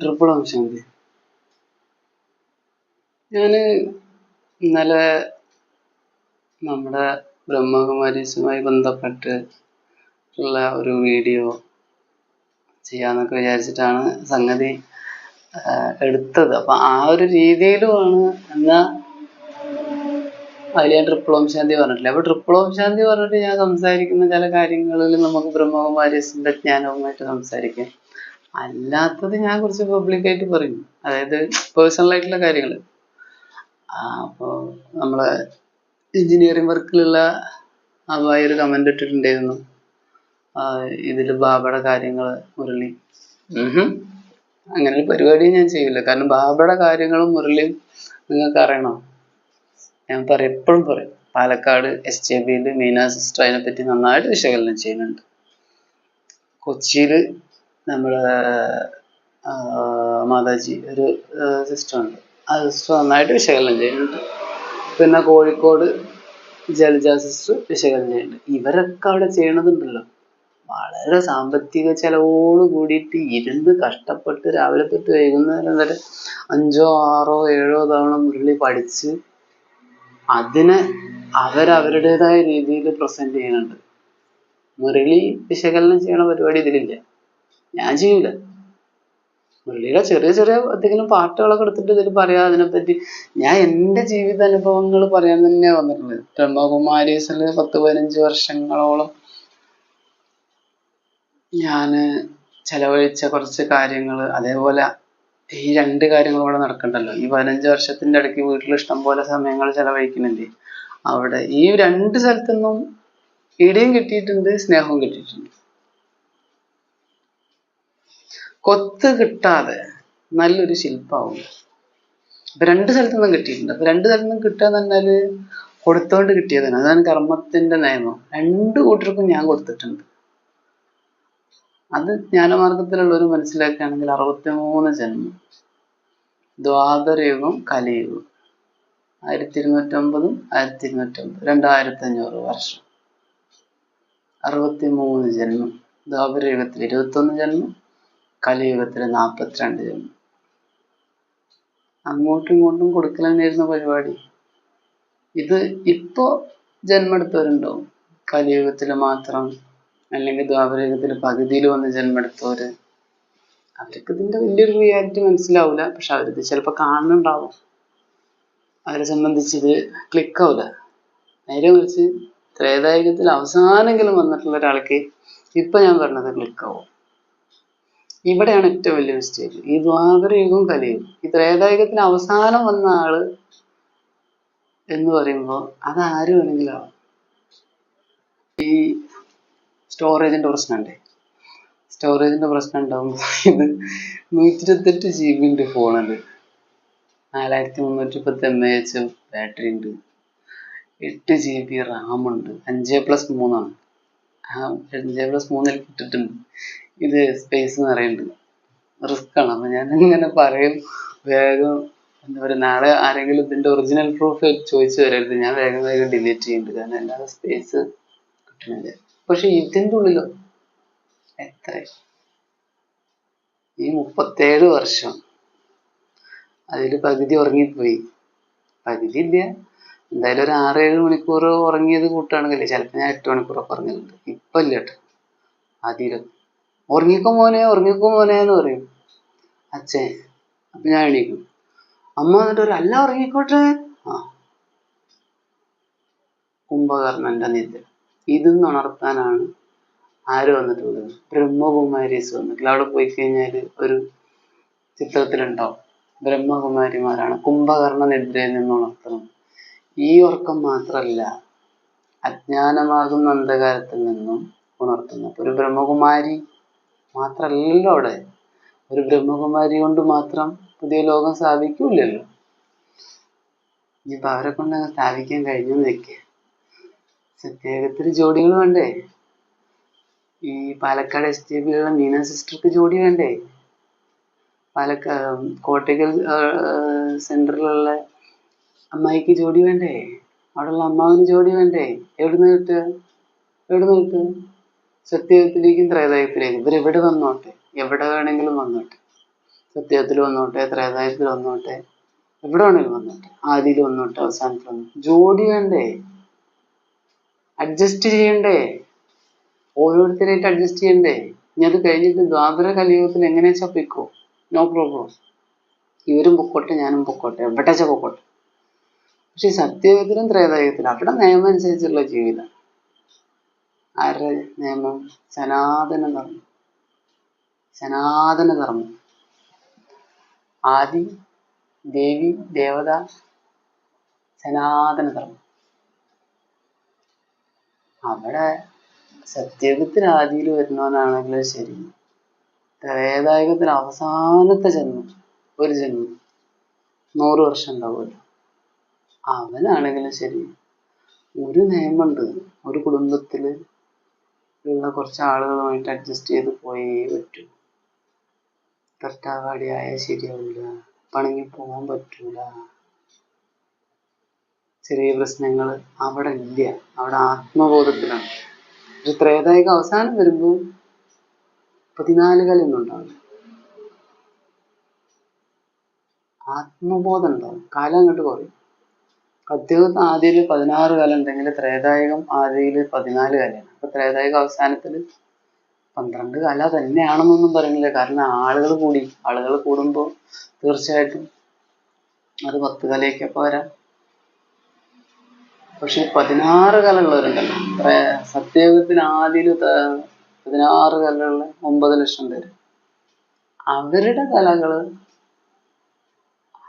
Triple ശാന്തി ഞാൻ ഇന്നലെ നമ്മുടെ ബ്രഹ്മകുമാരീസുമായി ബന്ധപ്പെട്ട് ഉള്ള ഒരു വീഡിയോ ചെയ്യാന്നൊക്കെ വിചാരിച്ചിട്ടാണ് സംഗതി എടുത്തത്. അപ്പൊ ആ ഒരു രീതിയിലുമാണ് എന്നാ അതിൽ ഞാൻ ട്രിപ്പിൾ ഓം ശാന്തി പറഞ്ഞിട്ടില്ല. അപ്പൊ ട്രിപ്പിൾ ഓം ശാന്തി പറഞ്ഞിട്ട് ഞാൻ സംസാരിക്കുന്ന ചില കാര്യങ്ങളിൽ നമുക്ക് ബ്രഹ്മകുമാരീസിന്റെ ജ്ഞാനവുമായിട്ട് സംസാരിക്കാം. അല്ലാത്തത് ഞാൻ കുറച്ച് പബ്ലിക്കായിട്ട് പറയും. അതായത് പേഴ്സണൽ ആയിട്ടുള്ള കാര്യങ്ങൾ അപ്പോൾ നമ്മളെ എഞ്ചിനീയറിംഗ് വർക്കിലുള്ള അബായി ഒരു കമന്റ് ഇട്ടിട്ടുണ്ടായിരുന്നു. ഇതിൽ ബാബയുടെ കാര്യങ്ങൾ മുരളി. അങ്ങനെ ഒരു പരിപാടി ഞാൻ ചെയ്യില്ല. കാരണം ബാബയുടെ കാര്യങ്ങളും മുരളിയും നിങ്ങൾക്ക് അറിയണം. ഞാൻ പറയും എപ്പോഴും പറയും പാലക്കാട് എസ് ജെ ബിയിൽ മീന സിസ്റ്റർ അതിനെപ്പറ്റി നന്നായിട്ട് വിശകലനം ചെയ്യുന്നുണ്ട്. കൊച്ചിയിൽ നമ്മുടെ മാതാജി ഒരു സിസ്റ്റർ ഉണ്ട്. ആ നന്നായിട്ട് വിശകലനം ചെയ്യുന്നുണ്ട്. പിന്നെ കോഴിക്കോട് ജലജ സിസ്റ്റർ വിശകലനം ചെയ്യുന്നുണ്ട്. ഇവരൊക്കെ അവിടെ ചെയ്യണതുണ്ടല്ലോ. വളരെ സാമ്പത്തിക ചെലവോട് കൂടിയിട്ട് ഇരുന്ന് കഷ്ടപ്പെട്ട് രാവിലെ തൊട്ട് വൈകുന്നേരം വരെ അഞ്ചോ ആറോ ഏഴോ തവണ മുരളി പഠിച്ച് അതിനെ അവരവരുടേതായ രീതിയിൽ പ്രസന്റ് ചെയ്യുന്നുണ്ട്. മുരളി വിശകലനം ചെയ്യണ പരിപാടി ഇതിലില്ല. ഞാൻ ചെയ്യൂല പുള്ളിയുടെ ചെറിയ ചെറിയ എന്തെങ്കിലും പാട്ടുകളൊക്കെ എടുത്തിട്ട് ഇതിൽ പറയാ അതിനെപ്പറ്റി. ഞാൻ എന്റെ ജീവിത അനുഭവങ്ങൾ പറയാൻ തന്നെ വന്നിട്ടുള്ളത്. ബ്രഹ്മകുമാരീസിൽ പത്ത് പതിനഞ്ച് വർഷങ്ങളോളം ഞാൻ ചെലവഴിച്ച കുറച്ച് കാര്യങ്ങൾ അതേപോലെ ഈ രണ്ട് കാര്യങ്ങൾ ഇവിടെ നടക്കണ്ടല്ലോ. ഈ പതിനഞ്ച് വർഷത്തിന്റെ ഇടയ്ക്ക് വീട്ടിൽ ഇഷ്ടം പോലെ സമയങ്ങൾ ചെലവഴിക്കുന്നുണ്ട്. അവിടെ ഈ രണ്ട് സ്ഥലത്തുനിന്നും ഇടിയും കിട്ടിയിട്ടുണ്ട് സ്നേഹവും കിട്ടിയിട്ടുണ്ട്. കൊത്ത് കിട്ടാതെ നല്ലൊരു ശില്പാവും. അപ്പൊ രണ്ട് സ്ഥലത്തു നിന്നും കിട്ടിയിട്ടുണ്ട്. അപ്പൊ രണ്ട് സ്ഥലത്തുനിന്നും കിട്ടുക എന്ന് കൊടുത്തോണ്ട് കിട്ടിയതാണ് അതാണ് കർമ്മത്തിന്റെ നിയമം. രണ്ടു കൂട്ടർക്കും ഞാൻ കൊടുത്തിട്ടുണ്ട്. അത് ജ്ഞാനമാർഗത്തിലുള്ളവർ മനസ്സിലാക്കുകയാണെങ്കിൽ അറുപത്തിമൂന്ന് ജന്മം. ദ്വാദരയുഗം കലിയുഗം. ആയിരത്തി ഇരുന്നൂറ്റമ്പതും ആയിരത്തി ഇരുന്നൂറ്റമ്പത് രണ്ടായിരത്തി അഞ്ഞൂറ് വർഷം. അറുപത്തിമൂന്ന് ജന്മം. ദ്വാപരയുഗത്തിൽ ഇരുപത്തൊന്ന് ജന്മം. കലിയുഗത്തിൽ നാൽപ്പത്തിരണ്ട് ജന്മം. അങ്ങോട്ടും ഇങ്ങോട്ടും കൊടുക്കൽ തന്നെയായിരുന്നു പരിപാടി. ഇത് ഇപ്പോ ജന്മെടുത്തവരുണ്ടോ? കലിയുഗത്തിൽ മാത്രം അല്ലെങ്കിൽ ദ്വാപരയുഗത്തിൽ പകുതിയിൽ വന്ന് ജന്മെടുത്തവര്. അവർക്ക് ഇതിന്റെ വലിയൊരു റിയാലിറ്റി മനസ്സിലാവില്ല പക്ഷെ അവരിത് ചിലപ്പോൾ കാണുന്നുണ്ടാവും. അവരെ സംബന്ധിച്ച് ഇത് ക്ലിക്ക് ആവില്ല നേരെ മറിച്ച് ത്രേതായുഗത്തിൽ അവസാനെങ്കിലും വന്നിട്ടുള്ള ഒരാൾക്ക് ഇപ്പൊ ഞാൻ പറഞ്ഞത് ക്ലിക്ക് ആവും. ഇവിടെയാണ് ഏറ്റവും വലിയ മിസ്റ്റേക്ക് ഈ ദ്വാപരയുഗവും കലിയുഗം ഈ ത്രേതായുഗത്തിന് അവസാനം വന്ന ആൾ എന്ന് പറയുമ്പോൾ അത് ആര് വേണമെങ്കിലും ആവാം. ഈ സ്റ്റോറേജിന്റെ പ്രശ്നമുണ്ടേ സ്റ്റോറേജിന്റെ പ്രശ്നം ഉണ്ടാകുമ്പോൾ ഇത് നൂറ്റി ഇരുപത്തെട്ട് ജി ബി ഉണ്ട് ഫോണിൽ നാലായിരത്തി മുന്നൂറ്റി പത്ത് എം എ എച്ച് ബാറ്ററി ഉണ്ട് എട്ട് ജി ബി റാം ഉണ്ട്. അഞ്ച് പ്ലസ് മൂന്നാണ്. അഞ്ച് പ്ലസ് മൂന്നിൽ ഇട്ടിട്ടുണ്ട് ഇത് സ്പേസ് നിറയുന്നുണ്ട് റിസ്ക് ആണ്. അപ്പൊ ഞാൻ ഇങ്ങനെ പറയും വേഗം എന്താ പറയുക നാളെ ആരെങ്കിലും ഇതിന്റെ ഒറിജിനൽ പ്രൂഫ് ചോദിച്ചു വരരുത്. ഞാൻ വേഗം വേഗം ഡിലീറ്റ് ചെയ്യുന്നുണ്ട് കാരണം അല്ലാതെ സ്പേസ് കിട്ടണില്ല. പക്ഷെ ഇതിന്റെ ഉള്ളിലോ എത്ര? ഈ മുപ്പത്തേഴ് വർഷം. അതിൽ പകുതി ഉറങ്ങിപ്പോയി. പകുതി ഇല്ല. എന്തായാലും ഒരു ആറേഴ് മണിക്കൂർ ഉറങ്ങിയത് കൂട്ടാണെങ്കിൽ ചിലപ്പോൾ ഞാൻ എട്ട് മണിക്കൂറൊക്കെ ഉറങ്ങലുണ്ട്. ഇപ്പം ഇല്ല കേട്ടോ ആദ്യം ഉറങ്ങിക്കോ മോനെ ഉറങ്ങിക്കും മോനെ എന്ന് പറയും. അച്ഛൻ അപ്പൊ ഞാൻ എണീക്കും. അമ്മ എന്നിട്ട് ഒരു അല്ല ഉറങ്ങിക്കോട്ടെ. ആ. കുംഭകർണന്റെ നിദ്ര. ഇതെന്ന് ഉണർത്താനാണ് ആര് വന്നിട്ടുള്ളത്? ബ്രഹ്മകുമാരീസ് വന്നിട്ടില്ല അവിടെ പോയി കഴിഞ്ഞാൽ ഒരു ചിത്രത്തിലുണ്ടാവും. ബ്രഹ്മകുമാരിമാരാണ് കുംഭകർണ നിദ്രയിൽ നിന്ന് ഉണർത്തുന്നത്. ഈ ഉറക്കം മാത്രമല്ല അജ്ഞാനമാകുന്ന അന്ധകാരത്തിൽ നിന്നും ഉണർത്തുന്നു ഒരു ബ്രഹ്മകുമാരി മാത്രല്ലല്ലോ അവിടെ. ഒരു ബ്രഹ്മകുമാരി കൊണ്ട് മാത്രം പുതിയ ലോകം സ്ഥാപിക്കൂലല്ലോ ഇനിയിപ്പൊ അവരെ കൊണ്ട് സ്ഥാപിക്കാൻ കഴിഞ്ഞു വെക്കേ സത്യാഗ്രഹത്തിന് ജോഡികൾ വേണ്ടേ? ഈ പാലക്കാട് എസ് ടി ബിയിലുള്ള മീന സിസ്റ്റർക്ക് ജോഡി വേണ്ടേ? പാലക്കാ കോട്ടയ്ക്കൽ സെന്ററിലുള്ള അമ്മായിക്ക് ജോഡി വേണ്ടേ? അവിടെയുള്ള അമ്മാവിന് ജോഡി വേണ്ടേ? എവിടുന്ന് കിട്ടുക? എവിടുന്ന് കിട്ടുക? സത്യത്തിലേക്കും ത്രേതായത്തിലേക്കും. എവിടെ വന്നോട്ടെ? എവിടെ വേണമെങ്കിലും വന്നോട്ടെ. സത്യത്തിൽ വന്നോട്ടെ ത്രേതായത്തിൽ വന്നോട്ടെ എവിടെ വേണമെങ്കിലും വന്നോട്ടെ. ആദ്യയിൽ വന്നോട്ടെ അവസാനത്തിൽ വന്നോട്ടെ. ജോഡി വേണ്ടേ? അഡ്ജസ്റ്റ് ചെയ്യണ്ടേ? ഓരോരുത്തരായിട്ട് അഡ്ജസ്റ്റ് ചെയ്യണ്ടേ? ഇനി അത് കഴിഞ്ഞിട്ട് ദ്വാപര കലിയുഗത്തിൽ എങ്ങനെ വെച്ചാൽ പൊയ്ക്കോ നോ പ്രോബ്ലം ഇവരും പൊക്കോട്ടെ ഞാനും പൊക്കോട്ടെ. എവിടെ വെച്ചാൽ പൊക്കോട്ടെ പക്ഷെ സത്യയുഗത്തിലും ത്രേതായുഗത്തിലും അവിടെ നിയമം അനുസരിച്ചുള്ള ജീവിതം. ആരുടെ നിയമം സനാതന ധർമ്മം. സനാതന ധർമ്മം. ആദി ദേവി ദേവത സനാതന ധർമ്മം. അവിടെ സത്യയുഗത്തിൽ ആദിയിൽ വരുന്നവനാണെങ്കിലും ശരി. ത്രേതായകത്തിന് അവസാനത്തെ ജന്മം ഒരു ജന്മം. നൂറ് വർഷം ഉണ്ടാവുമല്ലോ. അവനാണെങ്കിലും ശരി. ഒരു നിയമമുണ്ട്. ഒരു കുടുംബത്തിൽ ഉള്ള കുറച്ച് ആളുകളുമായിട്ട് അഡ്ജസ്റ്റ് ചെയ്ത് പോയേ പറ്റൂ. കർത്താവാടിയായ ശരിയാവില്ല. പണങ്ങി പോകാൻ പറ്റൂല. ചെറിയ പ്രശ്നങ്ങൾ അവിടെ ഇല്ല. അവിടെ ആത്മബോധത്തിലാണ്. ഒരു ത്രേതായിക അവസാനം വരുമ്പോൾ പതിനാല് കളിയൊന്നും ഉണ്ടാവില്ല ആത്മബോധം ഉണ്ടാവും. കാലം അങ്ങോട്ട് കുറയും. അദ്ദേഹം ആദ്യയിൽ പതിനാറ് കാലം ഉണ്ടെങ്കിൽ ത്രേതായികം ആദ്യയിൽ പതിനാല് കാലമാണ്. അപ്പൊ ത്രേതായിക അവസാനത്തിൽ പന്ത്രണ്ട് കല തന്നെയാണെന്നൊന്നും പറയുന്നില്ല. കാരണം ആളുകൾ കൂടി ആളുകൾ കൂടുമ്പോൾ തീർച്ചയായിട്ടും അത് പത്ത് കലയൊക്കെ പോരാ പക്ഷെ പതിനാറ് കലയുള്ളവരുണ്ടല്ലോ. സത്യയുഗത്തിന് ആദ്യം പതിനാറ് കലയുള്ള ഒമ്പത് ലക്ഷം പേര്. അവരുടെ കലകൾ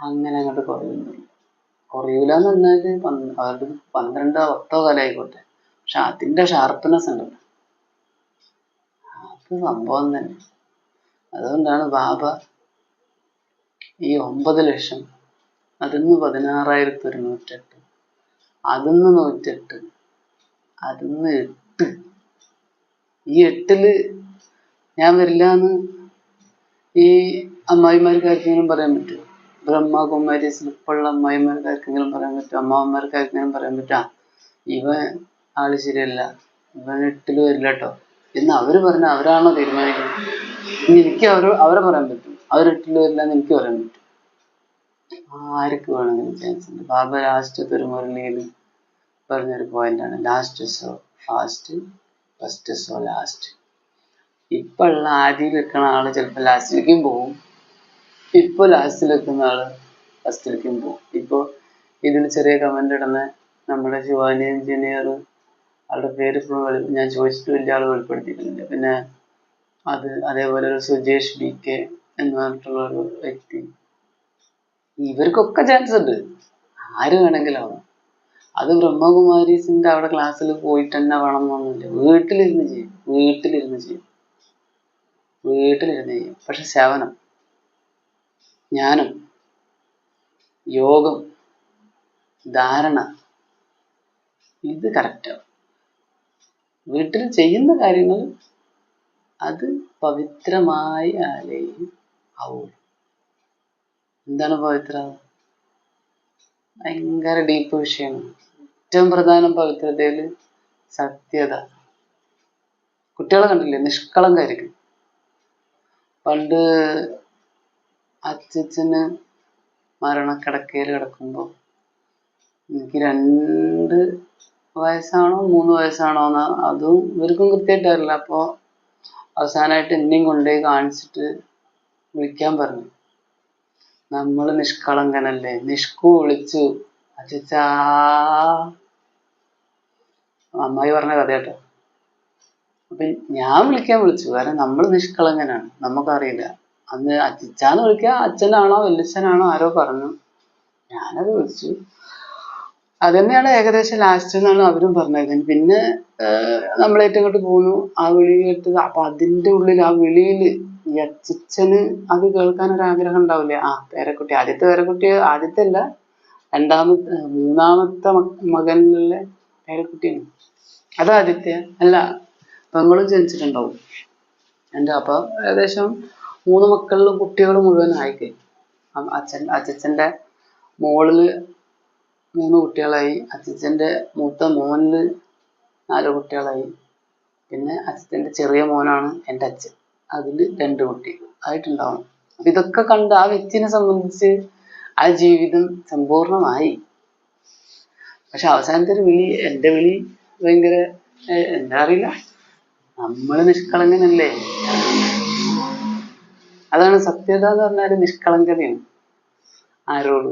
അങ്ങനെ അങ്ങോട്ട് കുറയുന്നില്ല കുറയൂല എന്ന് അവരുടെ പന്ത്രണ്ടോ പത്തോ കല ആയിക്കോട്ടെ പക്ഷെ അതിന്റെ ഷാർപ്പ്നെസ് ഉണ്ടല്ലോ അത് സംഭവം തന്നെ. അതുകൊണ്ടാണ് ബാബ ഈ ഒമ്പത് ലക്ഷം അതിന്ന് പതിനാറായിരത്തി ഒരുന്നൂറ്റെട്ട് അതിന്ന് നൂറ്റെട്ട് അതിന്ന് എട്ട്. ഈ എട്ടിൽ ഞാൻ വരില്ല എന്ന് ഈ അമ്മായിമാർക്ക് ആർക്കെങ്കിലും പറയാൻ പറ്റുമോ ബ്രഹ്മകുമാരി സ്ലിപ്പുള്ള അമ്മായിമാർക്ക് ആർക്കെങ്കിലും പറയാൻ പറ്റുമോ അമ്മാവന്മാർക്ക് ആർക്കെങ്കിലും പറയാൻ പറ്റുമോ ഇവ ആൾ ശരിയല്ല. ഇവൻ എട്ടിൽ വരില്ല കേട്ടോ എന്ന് അവർ പറഞ്ഞ അവരാണോ തീരുമാനിക്കുന്നത്? എനിക്ക് അവർ അവരെ പറയാൻ പറ്റും. അവർ എട്ടിൽ വരില്ല എന്ന് എനിക്ക് പറയാൻ പറ്റും. ആർക്ക് വേണമെങ്കിലും ചാൻസ് ഉണ്ട്. ബാബ ലാസ്റ്റ് ഒരു മുരളിയിൽ പറഞ്ഞൊരു പോയിന്റാണ് last so fast first so last ഇപ്പൊ ഉള്ള ആദ്യം വെക്കണ ആൾ ചിലപ്പോ ലാസ്റ്റിലേക്കും പോവും. ഇപ്പൊ ലാസ്റ്റിൽ വെക്കുന്ന ആൾ ഫസ്റ്റിലേക്കും പോവും. ഇപ്പോ ഇതിൽ ചെറിയ കമന്റ് ഇടുന്ന നമ്മുടെ ശിവാനി എഞ്ചിനീയർ ആളുടെ പേര് ഫുൾ ഞാൻ ചോദിച്ചിട്ട് വലിയ ആൾ വെളിപ്പെടുത്തിയിട്ടില്ല. പിന്നെ അത് അതേപോലെ ഒരു സുജേഷ് ബി കെ എന്ന് പറഞ്ഞിട്ടുള്ള ഒരു വ്യക്തി. ഇവർക്കൊക്കെ ചാൻസ് ഉണ്ട്. ആര് വേണമെങ്കിലും ആവാം അത് ബ്രഹ്മകുമാരീസിന്റെ അവിടെ ക്ലാസ്സിൽ പോയിട്ട് തന്നെ വേണം എന്നൊന്നുമില്ല. വീട്ടിലിരുന്ന് ചെയ്യും. വീട്ടിലിരുന്ന് ചെയ്യും. വീട്ടിലിരുന്ന് ചെയ്യും. പക്ഷെ ശവനം. ജ്ഞാനം. യോഗം. ധാരണ. ഇത് കറക്റ്റാവും വീട്ടിൽ ചെയ്യുന്ന കാര്യങ്ങൾ അത് പവിത്രമായി ആലയും ആവും എന്താണ് പവിത്രത ഭയങ്കര ഡീപ്പ് വിഷയമാണ്. ഏറ്റവും പ്രധാനം പവിത്രതയിൽ സത്യത. കുട്ടികളെ കണ്ടില്ലേ? നിഷ്കളങ്കായിരിക്കും പണ്ട് അച്ചച്ചന് മരണക്കിടക്കയിൽ കിടക്കുമ്പോൾ എനിക്ക് രണ്ട് വയസ്സാണോ മൂന്ന് വയസ്സാണോ എന്ന് അതും ഇവർക്കും കൃത്യമായിട്ട് അറിയില്ല. അപ്പോൾ അവസാനമായിട്ട് എന്നെയും കൊണ്ടുപോയി കാണിച്ചിട്ട് വിളിക്കാൻ പറഞ്ഞു. നമ്മൾ നിഷ്കളങ്കനല്ലേ? നിഷ്കു വിളിച്ചു. അച്ഛാ. അമ്മായി പറഞ്ഞ കഥ കേട്ടോ. അപ്പൊ ഞാൻ വിളിക്കാൻ വിളിച്ചു. കാരണം നമ്മൾ നിഷ്കളങ്കനാണ്. നമുക്കറിയില്ല. അന്ന് അച്ചിച്ചാന്ന് വിളിക്കുക അച്ഛനാണോ വല്യച്ഛനാണോ ആരോ പറഞ്ഞു. ഞാനത് വിളിച്ചു. അത് ഏകദേശം ലാസ്റ്റ് എന്നാണ് അവരും പറഞ്ഞത്. പിന്നെ നമ്മൾ ഏറ്റവും ഇങ്ങോട്ട് പോന്നു. ആ വിളി കേട്ടത് അപ്പൊ അതിന്റെ ഉള്ളിൽ ആ വിളിയിൽ അച്ഛന് അത് കേൾക്കാൻ ഒരു ആഗ്രഹം ഉണ്ടാവില്ലേ? ആ പേരക്കുട്ടി. ആദ്യത്തെ പേരക്കുട്ടി ആദ്യത്തെ അല്ല രണ്ടാമത്തെ മൂന്നാമത്തെ മകനിലെ പേരക്കുട്ടിയാണ്. അത് ആദ്യത്തെ അല്ല പെങ്ങളും ജനിച്ചിട്ടുണ്ടാവും. എന്റെ അപ്പൊ ഏകദേശം മൂന്ന് മക്കളിലും കുട്ടികൾ മുഴുവൻ ആയിക്കഴിഞ്ഞു അച്ഛൻ അച്ഛന്റെ മോളിൽ മൂന്ന് കുട്ടികളായി. അച്ഛന്റെ മൂത്ത മോനിൽ നാല് കുട്ടികളായി. പിന്നെ അച്ഛന്റെ ചെറിയ മോനാണ് എന്റെ അച്ഛൻ. അതിൽ രണ്ട് കുട്ടികൾ ആയിട്ടുണ്ടാവും. ഇതൊക്കെ കണ്ട് ആ വ്യക്തിനെ സംബന്ധിച്ച് ആ ജീവിതം സമ്പൂർണമായി. പക്ഷെ അവസാനത്തെ ഒരു വിളി എന്റെ വിളി ഭയങ്കര എന്താ അറിയില്ല. നമ്മൾ നിഷ്കളങ്കനല്ലേ? അതാണ് സത്യത എന്ന് പറഞ്ഞാൽ നിഷ്കളങ്കതയാണ്. ആരോട്.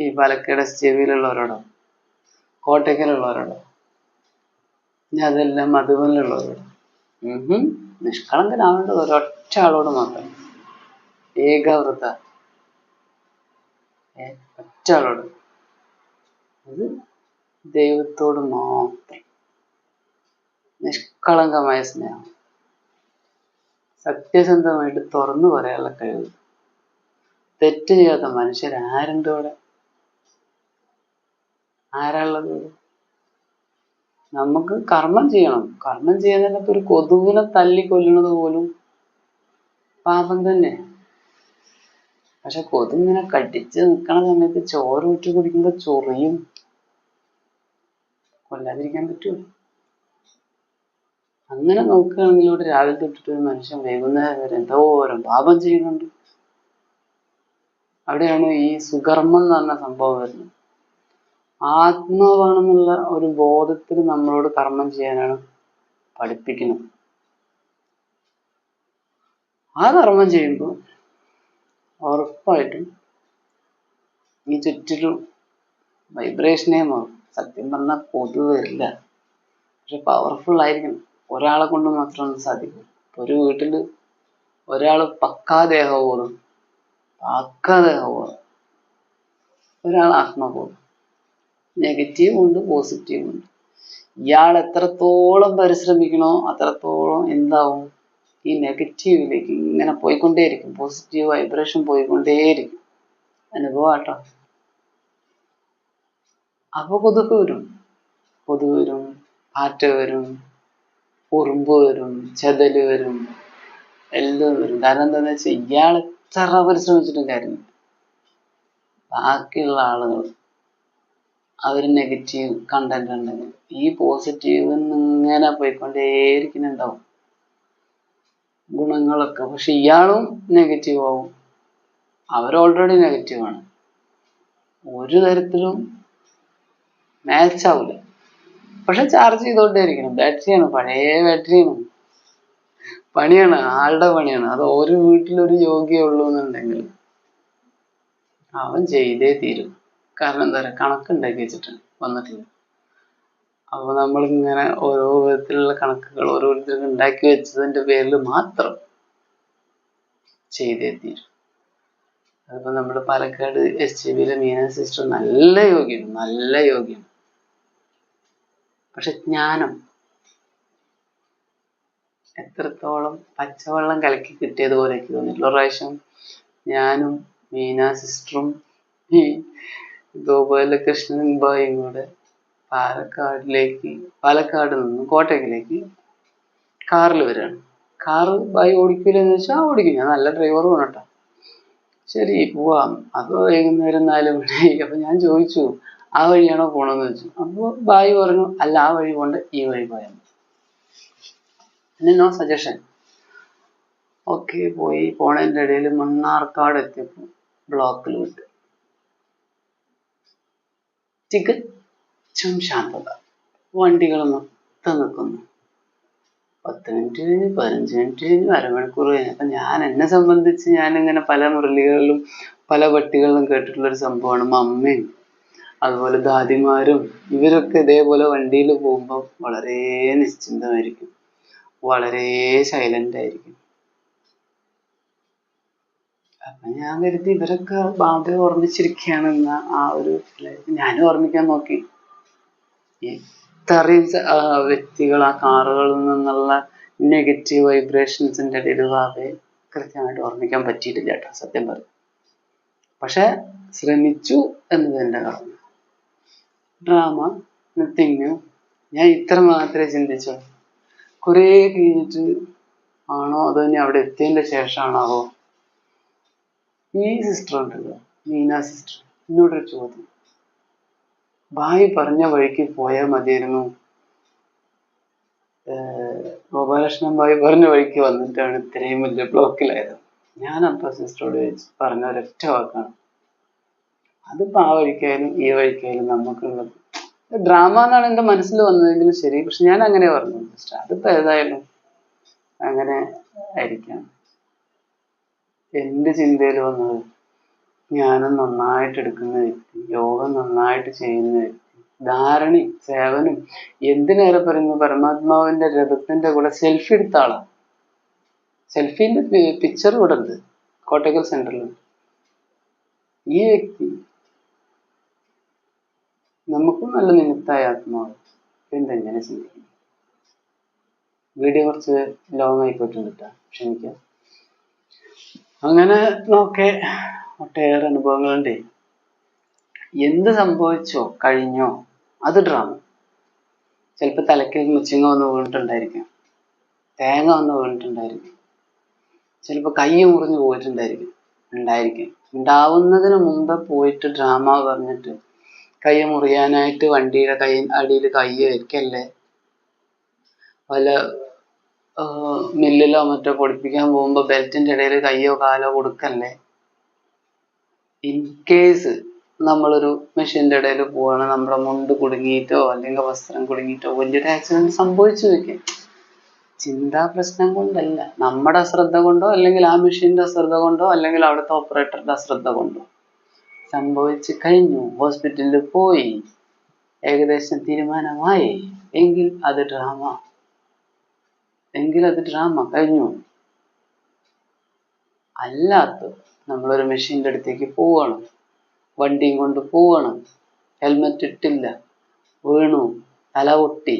ഈ പാലക്കാട് എസ് ജെ വിയിലുള്ളവരോടോ കോട്ടയ്ക്കലുള്ളവരോടോ ഇനി അതെല്ലാം മധുബനിലുള്ളവരോടോ നിഷ്കളങ്കനാവേണ്ടത് ഒരൊറ്റ ആളോട് മാത്രം. ഏകാവൃത ഒറ്റ ആളോട്. അത് ദൈവത്തോട് മാത്രം. നിഷ്കളങ്കമായ സ്നേഹം. സത്യസന്ധമായിട്ട് തുറന്നു പറയാനുള്ള കഴിവ്. തെറ്റ് ചെയ്യാത്ത മനുഷ്യർ ആരാളുള്ളത് നമുക്ക് കർമ്മം ചെയ്യണം. കർമ്മം ചെയ്യുന്നതിനകത്ത് ഒരു കൊതുകിനെ തല്ലി കൊല്ലുന്നത് പോലും പാപം തന്നെ. പക്ഷെ കൊതുകിങ്ങനെ കടിച്ച് നിൽക്കണ സമയത്ത് ചോറ് ഊറ്റി കുടിക്കുമ്പോ ചൊറിയും. കൊല്ലാതിരിക്കാൻ പറ്റുമോ? അങ്ങനെ നോക്കുകയാണെങ്കിൽ ഇവിടെ രാവിലെ തൊട്ടിട്ട് ഒരു മനുഷ്യൻ വൈകുന്നേരം വരെ എന്തോരം പാപം ചെയ്യുന്നുണ്ട്. അവിടെയാണ് ഈ സുകർമ്മം എന്ന് പറഞ്ഞ സംഭവം വരുന്നത്? ആത്മാവാണെന്നുള്ള ഒരു ബോധത്തിൽ നമ്മളോട് കർമ്മം ചെയ്യാനാണ് പഠിപ്പിക്കുന്നത്. ആ കർമ്മം ചെയ്യുമ്പോൾ ഉറപ്പായിട്ടും ഈ ചുറ്റിലും വൈബ്രേഷനെ മാറും. സത്യം പറഞ്ഞാൽ പൊതു വരില്ല. പക്ഷെ പവർഫുൾ ആയിരിക്കണം. ഒരാളെ കൊണ്ട് മാത്രമാണ് സാധിക്കും. ഒരു വീട്ടിൽ ഒരാൾ പക്കാ ദേഹബോധം പക്കാ ദേഹബോധം ഒരാൾ ആത്മബോധം. നെഗറ്റീവും ഉണ്ട് പോസിറ്റീവും ഉണ്ട്. ഇയാൾ എത്രത്തോളം പരിശ്രമിക്കണോ അത്രത്തോളം എന്താവും? ഈ നെഗറ്റീവിലേക്ക് ഇങ്ങനെ പോയിക്കൊണ്ടേയിരിക്കും. Positive vibration പോയിക്കൊണ്ടേയിരിക്കും. അനുഭവാട്ടോ. അപ്പൊ കൊതുക് വരും. കൊതുക് വരും പാറ്റ വരും ഉറുമ്പ് വരും ചെതൽ വരും എല്ലാം വരും. കാരണം എന്താന്ന് വെച്ചാൽ ഇയാൾ എത്ര പരിശ്രമിച്ചിട്ടും കാര്യമില്ല. ബാക്കിയുള്ള ആളുകൾ അവർ നെഗറ്റീവ് കണ്ടന്റ് ഉണ്ടെങ്കിൽ ഈ പോസിറ്റീവ് ഇങ്ങനെ പോയിക്കൊണ്ടേയിരിക്കുന്നുണ്ടാവും. ഗുണങ്ങളൊക്കെ. പക്ഷെ ഇയാളും നെഗറ്റീവ് ആവും. അവർ ഓൾറെഡി നെഗറ്റീവ് ആണ്. ഒരു തരത്തിലും മാച്ച് ആവില്ല പക്ഷെ ചാർജ് ചെയ്തോണ്ടേയിരിക്കണം. ബാറ്ററിയാണ് പഴയ ബാറ്ററിയാണ് പണിയാണ്. ആളുടെ പണിയാണ്. അത് ഒരു വീട്ടിലൊരു യോഗിയേ എന്നുണ്ടെങ്കിൽ അവൻ ചെയ്തേ തീരും. കാരണം എന്താ പറയാ കണക്കുണ്ടാക്കി വെച്ചിട്ടുണ്ട് വന്നിട്ടില്ല. അപ്പൊ നമ്മളിങ്ങനെ ഓരോ വിധത്തിലുള്ള കണക്കുകൾ ഓരോരുത്തർക്ക് ഉണ്ടാക്കി വെച്ചതിന്റെ പേരിൽ മാത്രം ചെയ്തേ തീരും. അതിപ്പോ നമ്മുടെ പാലക്കാട് എസ് ജി ബിയിലെ മീന സിസ്റ്റർ നല്ല യോഗ്യം നല്ല യോഗ്യം പക്ഷെ ജ്ഞാനം. എത്രത്തോളം പച്ചവെള്ളം കലക്കി കിട്ടിയതുപോലെ എനിക്ക് തോന്നിയിട്ടുള്ള പ്രാവശ്യം ഞാനും മീന സിസ്റ്ററും ഈ ഗോപാലകൃഷ്ണൻ ബായും കൂടെ പാലക്കാടിലേക്ക് പാലക്കാട് നിന്ന് കോട്ടയത്തിലേക്ക് കാറിൽ വരികയാണ് കാറ് ബായി ഓടിക്കില്ലെന്ന് വെച്ചാൽ ഓടിക്കും. ഞാൻ നല്ല ഡ്രൈവറും ആണ് കേട്ടോ. ശരി പോവാം. അത് വൈകുന്നേരം നാല് മണിയായി അപ്പൊ ഞാൻ ചോദിച്ചു ആ വഴിയാണോ പോണെന്ന് വെച്ചു അപ്പൊ ബായി പറഞ്ഞു അല്ല ആ വഴി കൊണ്ട് ഈ വഴി പോയാൽ പിന്നെ നോ സജഷൻ ഓക്കെ പോയി. പോണതിന്റെ ഇടയിൽ മണ്ണാർക്കാട് എത്തിയപ്പോ ബ്ലോക്കിൽ വിട്ടു. തികച്ചും ശാന്തത വണ്ടികൾ മൊത്തം നിൽക്കുന്നു പത്ത് മിനിറ്റ് കഴിഞ്ഞ് പതിനഞ്ച് മിനിറ്റ് കഴിഞ്ഞ് അരമണിക്കൂർ കഴിഞ്ഞ്. അപ്പൊ ഞാൻ എന്നെ സംബന്ധിച്ച് ഞാൻ ഇങ്ങനെ പല മുരളികളിലും പല പട്ടികളിലും കേട്ടിട്ടുള്ള ഒരു സംഭവമാണ് മമ്മയും അതുപോലെ ദാദിമാരും. ഇവരൊക്കെ ഇതേപോലെ വണ്ടിയിൽ പോകുമ്പോൾ വളരെ നിശ്ചിന്തമായിരിക്കും. വളരെ സൈലന്റ് ആയിരിക്കും. അപ്പൊ ഞാൻ കരുതി ഇവരൊക്കെ ബാധ ഓർമ്മിച്ചിരിക്കുകയാണെന്ന ആ ഒരു ഞാനും ഓർമ്മിക്കാൻ നോക്കി. ഇത്രയും വ്യക്തികൾ ആ കാറുകളിൽ നിന്നുള്ള നെഗറ്റീവ് വൈബ്രേഷൻസിന്റെ ഇടയിൽ ബാധയെ കൃത്യമായിട്ട് ഓർമ്മിക്കാൻ പറ്റിയിട്ടില്ല കേട്ടോ സത്യം പറയും പക്ഷെ ശ്രമിച്ചു എന്നത് എന്റെ കടമ. ഡ്രാമ നത്തിങ് ഞാൻ ഇത്ര മാത്രമേ ചിന്തിച്ചുള്ളൂ. കുറേ കഴിഞ്ഞിട്ട് ആണോ അതോ ഇനി അവിടെ എത്തിയതിന്റെ ശേഷമാണാവോ ഈ സിസ്റ്റർ ഉണ്ടല്ലോ മീന സിസ്റ്റർ എന്നോടൊരു ചോദ്യം. ഭായി പറഞ്ഞ വഴിക്ക് പോയാൽ മതിയായിരുന്നു? ഗോപാലകൃഷ്ണൻ ഭായി പറഞ്ഞ വഴിക്ക് വന്നിട്ടാണ് ഇത്രയും വലിയ ബ്ലോക്കിലായത്. ഞാൻ അപ്പൊ സിസ്റ്ററോട് പറഞ്ഞ ഒരൊറ്റ വാക്കാണ്. അതിപ്പോ ആ വഴിക്കായാലും ഈ വഴിക്കായാലും നമുക്കുള്ളത്. ഡ്രാമ എന്നാണ് എന്റെ മനസ്സിൽ വന്നതെങ്കിലും ശരി പക്ഷെ ഞാൻ അങ്ങനെ പറഞ്ഞു സിസ്റ്റർ അതിപ്പോ ഏതായാലും അങ്ങനെ ആയിരിക്കാം. എന്റെ ചിന്തയിൽ വന്നത്? ജ്ഞാനം നന്നായിട്ട് എടുക്കുന്ന വ്യക്തി യോഗം നന്നായിട്ട് ചെയ്യുന്ന വ്യക്തി ധാരണയും സേവനം എന്തിനേറെ പറയുന്നു? പരമാത്മാവിന്റെ രഥത്തിന്റെ കൂടെ സെൽഫി എടുത്ത ആളാണ് സെൽഫിന്റെ പിക്ചർ ഇവിടെ ഉണ്ട്. കോട്ടക്കൽ സെന്ററിൽ ഈ വ്യക്തി നമുക്കും നല്ല നിമിത്തായ ആത്മാവ്. എന്തെങ്ങനെ ചിന്തിക്കും വീഡിയോ കുറച്ച് ലോങ് ആയിപ്പോയിട്ടുണ്ട് കേട്ടോ. ക്ഷമിക്കാം. അങ്ങനെ നോക്കെ ഒട്ടേറെ അനുഭവങ്ങളുണ്ട്. എന്ത് സംഭവിച്ചോ കഴിഞ്ഞോ അത് ഡ്രാമ ചിലപ്പോൾ തലയ്ക്ക് മുച്ചിങ്ങ വന്ന് വീണിട്ടുണ്ടായിരിക്കും. തേങ്ങ വന്ന് വീണിട്ടുണ്ടായിരിക്കും. ചിലപ്പോൾ കൈ മുറിഞ്ഞു പോയിട്ടുണ്ടായിരിക്കും. ഉണ്ടായിരിക്കും. ഉണ്ടാവുന്നതിന് മുമ്പ് പോയിട്ട് ഡ്രാമ പറഞ്ഞിട്ട് കൈ മുറിയാനായിട്ട് വണ്ടിയുടെ കൈ അടിയിൽ കൈ വെക്കല്ലേ? വല്ല മില്ലിലോ മറ്റോ പൊടിപ്പിക്കാൻ പോകുമ്പോൾ ബെൽറ്റിന്റെ ഇടയിൽ കയ്യോ കാലോ കൊടുക്കല്ലേ? ഇൻ കേസ് നമ്മളൊരു മെഷീന്റെ ഇടയിൽ പോവാണ് നമ്മുടെ മുണ്ട് കുടുങ്ങിയിട്ടോ അല്ലെങ്കിൽ വസ്ത്രം കുടുങ്ങിയിട്ടോ വലിയൊരു ആക്സിഡന്റ് സംഭവിച്ചു വെക്കാം ചിന്താ പ്രശ്നം കൊണ്ടല്ല. നമ്മുടെ അശ്രദ്ധ കൊണ്ടോ അല്ലെങ്കിൽ ആ മെഷീന്റെ അശ്രദ്ധ കൊണ്ടോ അല്ലെങ്കിൽ അവിടുത്തെ ഓപ്പറേറ്ററുടെ അശ്രദ്ധ കൊണ്ടോ. സംഭവിച്ചു കഴിഞ്ഞു. ഹോസ്പിറ്റലിൽ പോയി. ഏകദേശം തീരുമാനമായി. എങ്കിൽ അത് ഡ്രാമ എങ്കിൽ അത് ഡ്രാമ കഴിഞ്ഞു. അല്ലാത്ത നമ്മളൊരു മെഷീന്റെ അടുത്തേക്ക് പോവാണ്. വണ്ടിയും കൊണ്ട് പോവാണ്. ഹെൽമെറ്റ് ഇട്ടില്ല. വീണു. തല പൊട്ടി.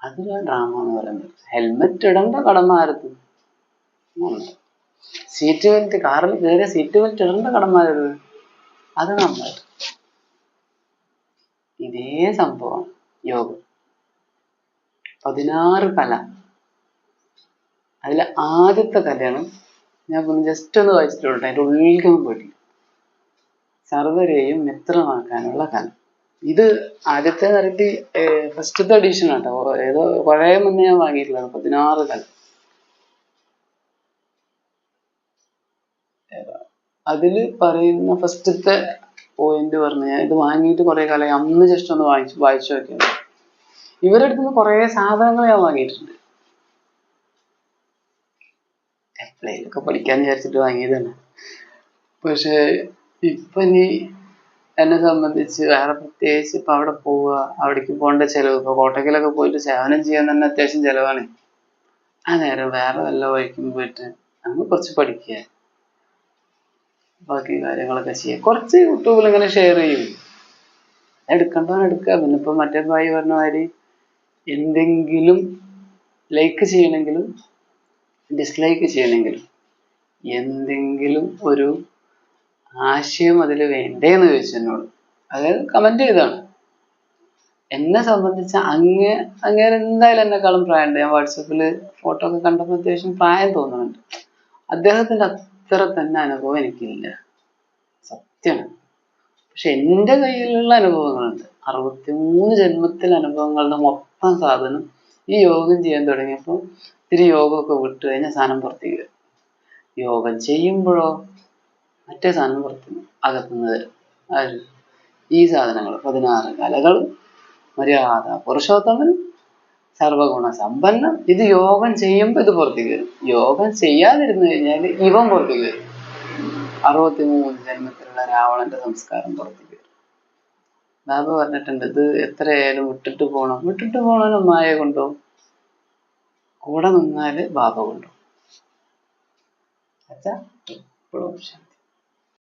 അതിലാണ് ഡ്രാമ എന്ന് പറയുന്നത്. ഹെൽമെറ്റ് ഇടേണ്ട കടമ ആരത് സീറ്റ് ബെൽറ്റ് കാറിൽ കയറിയ സീറ്റ് ബെൽറ്റ് ഇടേണ്ട കടമ ആരത് അത് നമ്മൾ. ഇതേ സംഭവം. യോഗം. പതിനാറ് കല. അതിലെ ആദ്യത്തെ കലയാണ് ഞാൻ ജസ്റ്റ് ഒന്ന് വായിച്ചിട്ടുള്ളൂ. അതിന്റെ ഉള്ളിലേക്ക് പോയിട്ട്. സർവരെയും മിത്രമാക്കാനുള്ള കല ഇത് ആദ്യത്തെ നിരത്തി ഫസ്റ്റത്തെ എഡീഷൻ ആട്ടോ ഏതോ കുറേ മുന്നേ ഞാൻ വാങ്ങിയിട്ടുള്ളത്. പതിനാറ് കല അതിൽ പറയുന്ന ഫസ്റ്റത്തെ പോയിന്റ് പറഞ്ഞു ഞാൻ ഇത് വാങ്ങിയിട്ട് കുറെ കാലമായി. അന്ന് ജസ്റ്റ് ഒന്ന് വാങ്ങിച്ചു വായിച്ചു നോക്കിയത്. ഇവരുടെ അടുത്ത് നിന്ന് കുറെ സാധനങ്ങൾ ഞാൻ വാങ്ങിയിട്ടുണ്ട്. എപ്പോഴേലൊക്കെ പഠിക്കാൻ വിചാരിച്ചിട്ട് വാങ്ങിയതാണ്. പക്ഷെ ഇപ്പൊ ഇനി എന്നെ സംബന്ധിച്ച് വേറെ പ്രത്യേകിച്ച് ഇപ്പൊ അവിടെ പോവുക അവിടേക്ക് പോകേണ്ട ചെലവ് ഇപ്പൊ കോട്ടയ്ക്കലൊക്കെ പോയിട്ട് സേവനം ചെയ്യാൻ തന്നെ അത്യാവശ്യം ചെലവാണ്. ആ നേരം വേറെ വല്ല വഴിക്കും പോയിട്ട് നമ്മൾ കുറച്ച് പഠിക്കുക. ബാക്കി കാര്യങ്ങളൊക്കെ ചെയ്യുക. കുറച്ച് യൂട്യൂബിൽ ഇങ്ങനെ ഷെയർ ചെയ്യും. എടുക്കണ്ടവൻ എടുക്കുക. പിന്നെ ഇപ്പൊ മറ്റേ ഭായി പറഞ്ഞ മാതിരി എന്തെങ്കിലും ലൈക്ക് ചെയ്യണമെങ്കിലും ഡിസ്ലൈക്ക് ചെയ്യണമെങ്കിൽ എന്തെങ്കിലും ഒരു ആശയം അതിൽ വേണ്ടേന്ന് ചോദിച്ചു എന്നോട്. അതായത് കമന്റ് ചെയ്താണ് എന്നെ സംബന്ധിച്ച് അങ്ങേ അങ്ങേരെ എന്തായാലും എന്നെക്കാളും പ്രായമുണ്ട്. ഞാൻ വാട്സപ്പിൽ ഫോട്ടോ ഒക്കെ കണ്ടപ്പോൾ അത്യാവശ്യം പ്രായം തോന്നുന്നുണ്ട്. അദ്ദേഹത്തിന്റെ അത്ര തന്നെ അനുഭവം എനിക്കില്ല. സത്യമാണ് പക്ഷെ എന്റെ കയ്യിലുള്ള അനുഭവങ്ങളുണ്ട്. അറുപത്തിമൂന്ന് ജന്മത്തിലെ അനുഭവങ്ങളുടെ മൊത്തം സാധനം ഈ യോഗം ചെയ്യാൻ തുടങ്ങിയപ്പോൾ ഇത്തിരി യോഗമൊക്കെ വിട്ടു കഴിഞ്ഞാൽ സാധനം പുറത്തേക്ക് വരും. യോഗം ചെയ്യുമ്പോഴോ മറ്റേ സാധനം പുറത്ത് അകത്തുനിന്ന് വരും. ഈ സാധനങ്ങൾ പതിനാറ് കലകൾ മര്യാദ പുരുഷോത്തമൻ സർവഗുണ സമ്പന്നം ഇത് യോഗം ചെയ്യുമ്പോൾ ഇത് പുറത്തേക്ക് വരും. യോഗം ചെയ്യാതിരുന്നു കഴിഞ്ഞാൽ ഇവൻ പുറത്തേക്ക് വരും. അറുപത്തിമൂന്ന് ജന്മത്തിലുള്ള രാവണന്റെ സംസ്കാരം പുറത്തേക്ക് വരും. ബാബ പറഞ്ഞിട്ടുണ്ട് ഇത് എത്രയായാലും വിട്ടിട്ട് പോകണം വിട്ടിട്ട് പോകണമെന്ന് മായ കൊണ്ടോ കൂടെ നിന്നാൽ ബാധ ഉണ്ടോ അച്ഛാ